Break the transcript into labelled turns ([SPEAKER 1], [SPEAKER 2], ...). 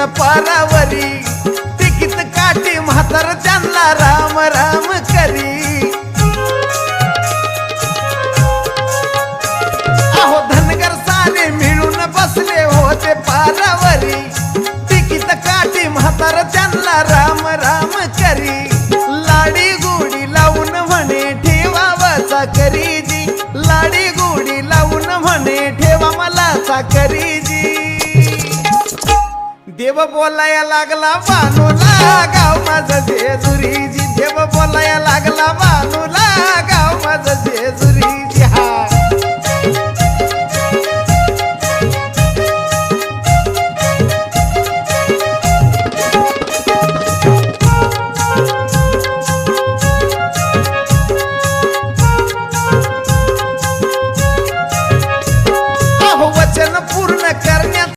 [SPEAKER 1] न पारावरी तिकीत काठी म्हातार त्यांना राम राम करी. अहो धनगर सारे मिळून बसले होते पारावरी तिकीत काठी म्हातार त्यांना राम राम करी. लाडी गोडी लावून म्हणे ठेवावाचा करीजी लाडी गोडी लावून म्हणे ठेवा मला करीजी देव बोलाया लागला मानूला गाव माझं जेजुरीजी देव बोलाया लागला मानूला गाव माझं जेजुरीजी हा. पूर्ण करण्यात